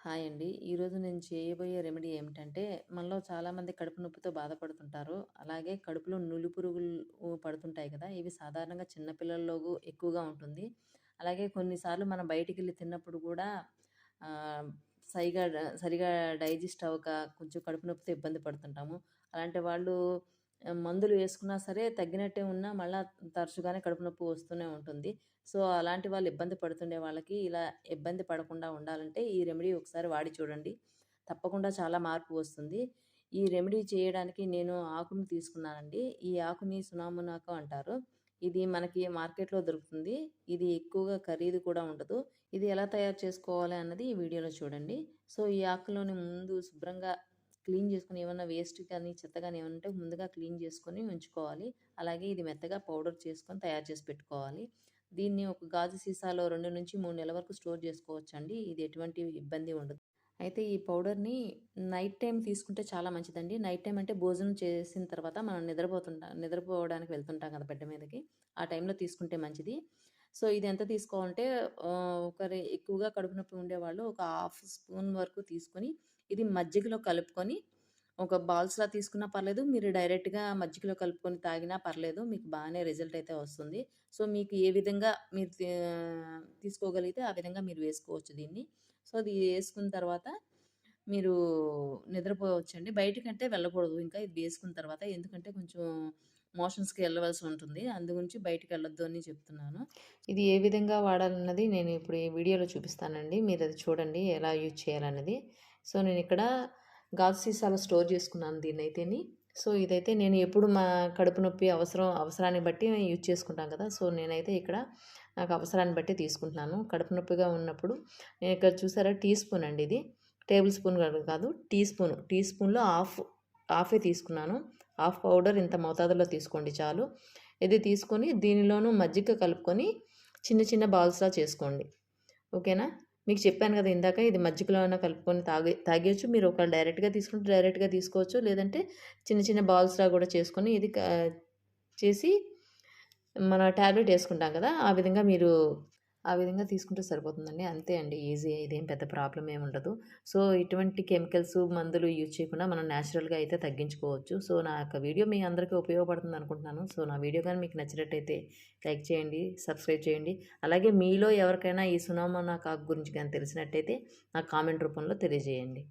Hi అండి. ఈరోజు నేను చేయబోయే రెమెడీ ఏమిటంటే, మనలో చాలామంది కడుపు నొప్పితో బాధపడుతుంటారు. అలాగే కడుపులో నులి పురుగులు పడుతుంటాయి కదా! ఇవి సాధారణంగా చిన్నపిల్లల్లోగు ఎక్కువగా ఉంటుంది. అలాగే కొన్నిసార్లు మనం బయటికి వెళ్ళి తిన్నప్పుడు కూడా సరిగా డ సరిగా డైజెస్ట్ అవ్వక కొంచెం కడుపు నొప్పితో ఇబ్బంది పడుతుంటాము. అలాంటి వాళ్ళు మందులు వేసుకున్నా సరే తగ్గినట్టే ఉన్నా మళ్ళీ తరచుగానే కడుపు నొప్పి వస్తూనే ఉంటుంది. సో, అలాంటి వాళ్ళు ఇబ్బంది పడుతుండే వాళ్ళకి ఇలా ఇబ్బంది పడకుండా ఉండాలంటే ఈ రెమెడీ ఒకసారి వాడి చూడండి. తప్పకుండా చాలా మార్పు వస్తుంది. ఈ రెమెడీ చేయడానికి నేను ఆకును తీసుకున్నానండి. ఈ ఆకుని సునామునాకు అంటారు. ఇది మనకి మార్కెట్‌లో దొరుకుతుంది. ఇది ఎక్కువగా ఖరీదు కూడా ఉండదు. ఇది ఎలా తయారు చేసుకోవాలి అన్నది ఈ వీడియోలో చూడండి. సో, ఈ ఆకులోని ముందు శుభ్రంగా క్లీన్ చేసుకుని ఏమైనా వేస్ట్ కానీ, చెత్త కానీ ఏమన్నా ఉంటే ముందుగా క్లీన్ చేసుకొని ఉంచుకోవాలి. అలాగే ఇది మెత్తగా పౌడర్ చేసుకొని తయారు చేసి పెట్టుకోవాలి. దీన్ని ఒక గాజు సీసాలో 2-3 నెలల వరకు స్టోర్ చేసుకోవచ్చండి. ఇది ఎటువంటి ఇబ్బంది ఉండదు. అయితే ఈ పౌడర్‌ని నైట్ టైం తీసుకుంటే చాలా మంచిదండి. నైట్ టైం అంటే భోజనం చేసిన తర్వాత మనం నిద్రపోతుంటాం నిద్రపోవడానికి వెళ్తుంటాం కదా బెడ్ మీదకి. ఆ టైంలో తీసుకుంటే మంచిది. సో, ఇది ఎంత తీసుకోవాలంటే ఒకరి ఎక్కువగా కడుపు నొప్పి ఉండేవాళ్ళు ఒక హాఫ్ స్పూన్ వరకు తీసుకొని, ఇది మజ్జిగలో కలుపుకొని ఒక బాల్స్‌లా తీసుకున్నా పర్లేదు. మీరు డైరెక్ట్‌గా మజ్జిగలో కలుపుకొని తాగినా పర్లేదు. మీకు బాగానే రిజల్ట్ అయితే వస్తుంది. సో, మీకు ఏ విధంగా మీరు తీసుకోగలిగితే ఆ విధంగా మీరు వేసుకోవచ్చు దీన్ని. సో, అది వేసుకున్న తర్వాత మీరు నిద్రపోవచ్చండి. బయటకంటే వెళ్ళకూడదు ఇంకా ఇది వేసుకున్న తర్వాత. ఎందుకంటే కొంచెం మోషన్స్‌కి వెళ్ళవలసి ఉంటుంది. అందు గురించి బయటికెళ్ళొద్దు అని చెప్తున్నాను. ఇది ఏ విధంగా వాడాలన్నది నేను ఇప్పుడు ఈ వీడియోలో చూపిస్తానండి. మీరు అది చూడండి ఎలా యూజ్ చేయాలన్నది. సో, నేను ఇక్కడ గాజు సీసాలో స్టోర్ చేసుకున్నాను దీన్నైతేని. సో, ఇదైతే నేను ఎప్పుడు మా కడుపు నొప్పి అవసరం అవసరాన్ని బట్టి యూజ్ చేసుకుంటాం కదా! సో, నేనైతే ఇక్కడ నాకు అవసరాన్ని బట్టి తీసుకుంటున్నాను. కడుపు నొప్పిగా ఉన్నప్పుడు నేను ఇక్కడ చూసారా టీ స్పూన్ అండి ఇది. టేబుల్ స్పూన్ కాదు. Teaspoon. టీ స్పూన్‌లో హాఫ్ హాఫే తీసుకున్నాను. హాఫ్ పౌడర్ ఇంత మోతాదులో తీసుకోండి చాలు. ఇది తీసుకొని దీనిలోనూ మజ్జిగ కలుపుకొని చిన్న చిన్న బాల్స్‌లా చేసుకోండి. ఓకేనా? మీకు చెప్పాను కదా ఇందాక ఇది మజ్జిగలో అయినా కలుపుకొని తాగే తాగేయచ్చు మీరు ఒకవేళ డైరెక్ట్‌గా తీసుకుంటే డైరెక్ట్‌గా తీసుకోవచ్చు. లేదంటే చిన్న చిన్న బాల్స్‌లా కూడా చేసుకొని ఇది చేసి మన టాబ్లెట్ వేసుకుంటాం కదా! ఆ విధంగా మీరు ఆ విధంగా తీసుకుంటే సరిపోతుందండి. అంతే అండి ఈజీ ఇదేం పెద్ద ప్రాబ్లం ఏమి ఉండదు. సో, ఇటువంటి కెమికల్స్, మందులు యూజ్ చేయకుండా మనం నేచురల్‌గా అయితే తగ్గించుకోవచ్చు. సో, నా యొక్క వీడియో మీ అందరికీ ఉపయోగపడుతుంది అనుకుంటున్నాను. సో, నా వీడియో కానీ మీకు నచ్చినట్టయితే లైక్ చేయండి, సబ్స్క్రైబ్ చేయండి. అలాగే మీలో ఎవరికైనా ఈ సునామోనాకు ఆకు గురించి కానీ తెలిసినట్టయితే నాకు కామెంట్ రూపంలో తెలియజేయండి.